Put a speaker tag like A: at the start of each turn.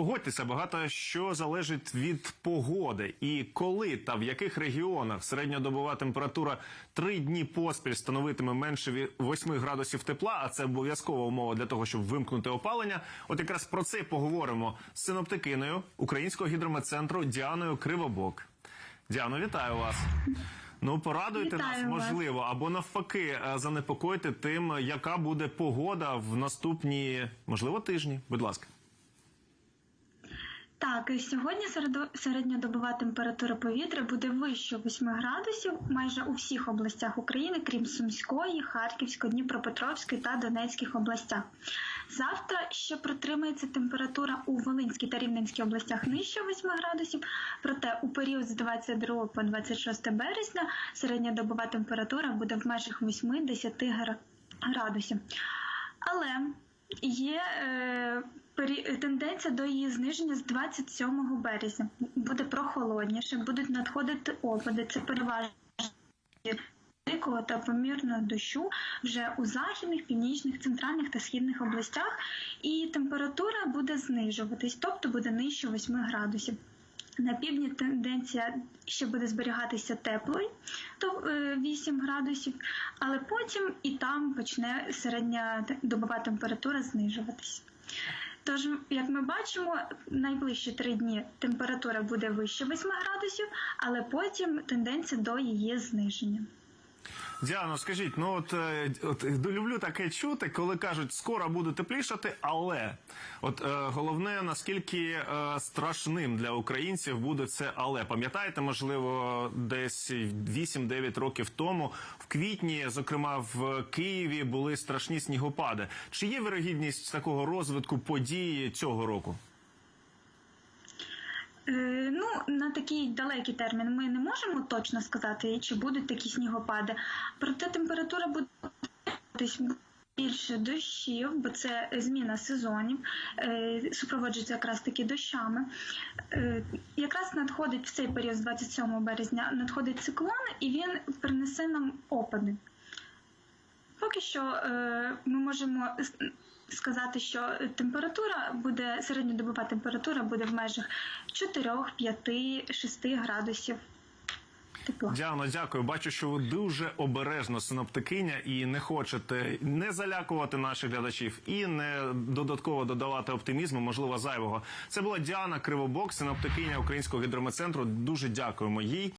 A: Погодьтеся, багато що залежить від погоди. І коли та в яких регіонах середньодобова температура три дні поспіль становитиме менше від 8 градусів тепла, а це обов'язкова умова для того, щоб вимкнути опалення. От якраз про це поговоримо з синоптикиною Українського гідрометцентру Діаною Кривобок. Діано, вітаю вас. Ну, порадуйте
B: Вітаю
A: нас,
B: вас.
A: можливо, або навпаки, е, занепокойте тим, яка буде погода в наступні, можливо, тижні. Будь ласка.
B: Так, і сьогодні середньодобова температура повітря буде вище 8 градусів майже у всіх областях України, крім Сумської, Харківської, Дніпропетровської та Донецьких областях. Завтра ще протримається температура у Волинській та Рівненській областях нижче 8 градусів, проте у період з 22 по 26 березня середньодобова температура буде в межах 8-10 гра- градусів. Але є е, тенденція до її зниження з 27 березня. Буде прохолодніше, будуть надходити опади. Це переважно великого та помірного дощу вже у західних, північних, центральних та східних областях, і температура буде знижуватись, тобто буде нижче 8 градусів. На півдні тенденція ще буде зберігатися теплою, то е, 8 градусів, але потім і там почне середня добова температура знижуватись. Тож, як ми бачимо, найближчі три дні температура буде вище 8 градусів, але потім тенденція до її зниження.
A: Діано, скажіть, ну от, е, от е, люблю таке чути, коли кажуть, скоро буде теплішати, але от е, головне, наскільки е, страшним для українців буде це але. Пам'ятаєте, можливо, десь 8-9 років тому, в квітні, зокрема в Києві, були страшні снігопади. Чи є вирогідність такого розвитку події цього року?
B: Е, Ну, на такий далекий термін ми не можемо точно сказати, чи будуть такі снігопади. Проте температура буде більше дощів, бо це зміна сезонів, е, супроводжується якраз таки дощами. Е, Якраз надходить в цей період з 27 березня надходить циклон, і він принесе нам опади. Поки що е, ми можемо сказати, що температура буде середньодобова температура буде в межах 4, 5, 6 градусів тепла.
A: Діано, дякую. Бачу, що ви дуже обережно синоптикиня і не хочете не залякувати наших глядачів і не додатково додавати оптимізму, можливо, зайвого. Це була Діана Кривобок, синоптикиня Українського гідрометцентру. Дуже дякуємо їй.